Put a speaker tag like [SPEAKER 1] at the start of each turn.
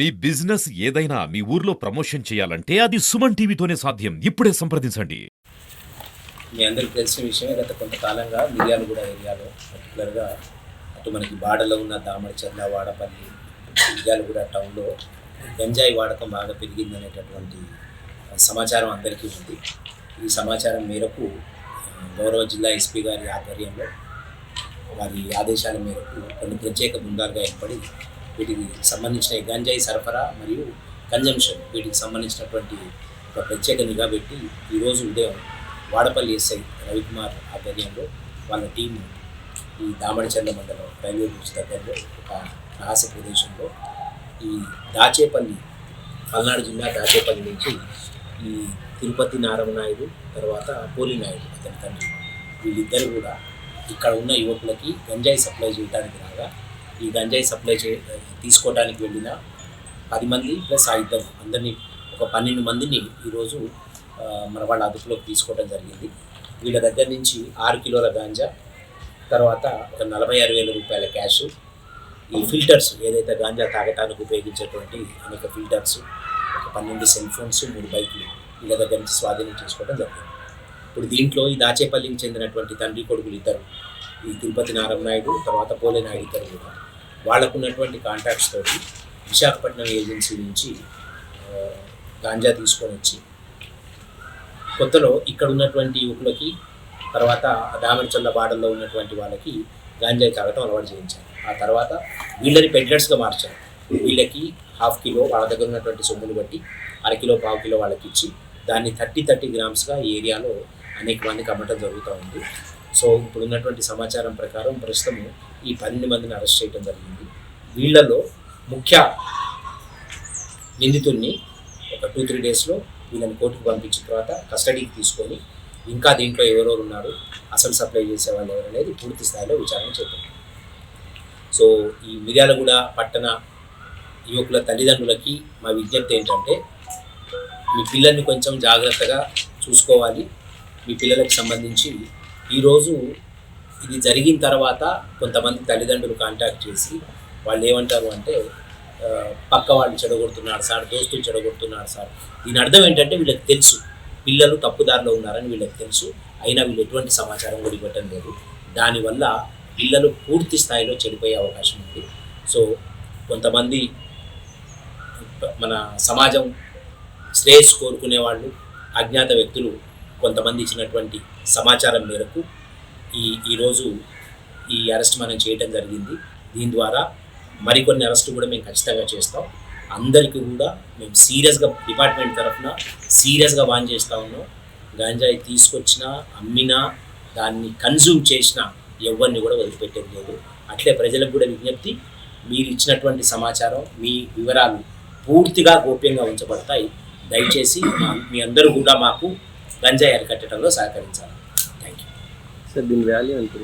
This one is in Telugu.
[SPEAKER 1] మీ బిజినెస్ ఏదైనా మీ ఊర్లో ప్రమోషన్ చేయాలంటే అది సుమన్ టీవీతోనే సాధ్యం. ఇప్పుడే సంప్రదించండి.
[SPEAKER 2] మీ అందరికీ తెలిసిన విషయమే గత కొంతకాలంగా మిర్యాలగూడ ఏరియాలో పర్టికులర్గా అటు మనకి బాడలో ఉన్న దామరచర్ల వాడపల్లి మిర్యాలగూడ టౌన్లో గంజాయి వాడకం బాగా పెరిగిందనేటటువంటి సమాచారం అందరికీ ఉంది. ఈ సమాచారం మేరకు గౌరవ జిల్లా ఎస్పీ గారి ఆధ్వర్యంలో వారి ఆదేశాల మేరకు కొన్ని ప్రత్యేక బృందాలుగా ఏర్పడి వీటికి సంబంధించిన గంజాయి సరఫరా మరియు కన్జంప్షన్ వీటికి సంబంధించినటువంటి ఒక ప్రత్యేక నిఘా పెట్టి ఈరోజు ఉదయం వాడపల్లి ఎస్ఐ రవికుమార్ ఆధ్వర్యంలో వాళ్ళ టీం ఈ దామడిచర్ల మండలం రైల్వే బ్రిడ్జ్ దగ్గరలో ఒక రహస్య ప్రదేశంలో ఈ దాచేపల్లి పల్నాడు జిల్లా దాచేపల్లి నుంచి ఈ తిరుపతి నారాయణనాయుడు తర్వాత పోలినాయుడు అతని తండ్రి వీళ్ళిద్దరు కూడా ఇక్కడ ఉన్న యువకులకి గంజాయి సప్లై చేయడానికి రాగా ఈ గంజాయి సప్లై చే తీసుకోవడానికి వెళ్ళిన పది మంది ప్లస్ ఆ ఇద్దరు అందరినీ ఒక పన్నెండు మందిని ఈరోజు మన వాళ్ళ అదుపులోకి తీసుకోవడం జరిగింది. వీళ్ళ దగ్గర నుంచి ఆరు కిలోల గాంజా తర్వాత ఒక నలభై ఆరు వేల రూపాయల క్యాష్ ఈ ఫిల్టర్స్ ఏదైతే గాంజా తాగటానికి ఉపయోగించేటువంటి అనేక ఫిల్టర్స్ ఒక పన్నెండు సెల్ ఫోన్స్ మూడు బైకులు వీళ్ళ దగ్గర నుంచి స్వాధీనం చేసుకోవడం జరిగింది. ఇప్పుడు దీంట్లో ఈ దాచేపల్లికి చెందినటువంటి తండ్రి కొడుకులు ఇద్దరు ఈ తిరుపతి నారాయణనాయుడు తర్వాత పోలేనాయుడు ఇద్దరు కూడా. వాళ్ళకున్నటువంటి కాంటాక్ట్స్ తోటి విశాఖపట్నం ఏజెన్సీ నుంచి గాంజా తీసుకొని వచ్చి కొత్తలో ఇక్కడ ఉన్నటువంటి యువకులకి తర్వాత దామడిచల్ల బాడల్లో ఉన్నటువంటి వాళ్ళకి గాంజాయి తాగటం అలవాటు చేయించారు. ఆ తర్వాత వీళ్ళని పెడ్లర్స్గా మార్చారు. వీళ్ళకి హాఫ్ కిలో వాళ్ళ దగ్గర ఉన్నటువంటి సొమ్ములు బట్టి అరకిలో పావు కిలో వాళ్ళకి ఇచ్చి దాన్ని థర్టీ థర్టీ గ్రామ్స్గా ఈ ఏరియాలో అనేక మందికి అమ్మటం జరుగుతూ ఉంది. సో ఇప్పుడు ఉన్నటువంటి సమాచారం ప్రకారం ప్రస్తుతం ఈ పన్నెండు మందిని అరెస్ట్ చేయడం జరిగింది. వీళ్ళలో ముఖ్య నిందితుడిని ఒక టూ త్రీ డేస్లో వీళ్ళని కోర్టుకు పంపించిన తర్వాత కస్టడీకి తీసుకొని ఇంకా దీంట్లో ఎవరెవరు ఉన్నారు అసలు సప్లై చేసే వాళ్ళు ఎవరు అనేది పూర్తి స్థాయిలో విచారణ చేద్దాం. సో ఈ మిర్యాలగూడ పట్టణ యువకుల తల్లిదండ్రులకి మా విజ్ఞప్తి ఏంటంటే మీ పిల్లల్ని కొంచెం జాగ్రత్తగా చూసుకోవాలి. మీ పిల్లలకు సంబంధించి ఈరోజు ఇది జరిగిన తర్వాత కొంతమంది తల్లిదండ్రులు కాంటాక్ట్ చేసి వాళ్ళు ఏమంటారు అంటే పక్క వాళ్ళు చెడగొడుతున్నారు సార్ దోస్తులు చెడగొడుతున్నారు సార్. దీని అర్థం ఏంటంటే వీళ్ళకి తెలుసు. పిల్లలు తప్పుదారిలో ఉన్నారని వీళ్ళకి తెలుసు. అయినా వీళ్ళు ఎటువంటి సమాచారం కూడా ఇవ్వటం లేదు. దానివల్ల పిల్లలు పూర్తి స్థాయిలో చెడిపోయే అవకాశం ఉంది. సో కొంతమంది మన సమాజం శ్రేయస్సు కోరుకునే వాళ్ళు అజ్ఞాత వ్యక్తులు కొంతమంది ఇచ్చినటువంటి సమాచారం మేరకు ఈ ఈరోజు ఈ అరెస్ట్ మనం చేయటం జరిగింది. దీని ద్వారా మరికొన్ని అరెస్టు కూడా మేము ఖచ్చితంగా చేస్తాం. అందరికీ కూడా మేము సీరియస్గా డిపార్ట్మెంట్ తరఫున సీరియస్గా వాన్ చేస్తూ ఉన్నాం. గాంజాయి తీసుకొచ్చినా అమ్మినా దాన్ని కన్జ్యూమ్ చేసినా ఎవరిని కూడా వదిలిపెట్టేది లేదు. అట్లే ప్రజలకు కూడా విజ్ఞప్తి మీరు ఇచ్చినటువంటి సమాచారం మీ వివరాలు పూర్తిగా గోప్యంగా ఉంచబడతాయి. దయచేసి మీ అందరూ కూడా మాకు గంజాయి అరికట్టడంలో సహకరించాలి. థ్యాంక్ యూ
[SPEAKER 3] సార్ దీని వాల్యూ ఎంత?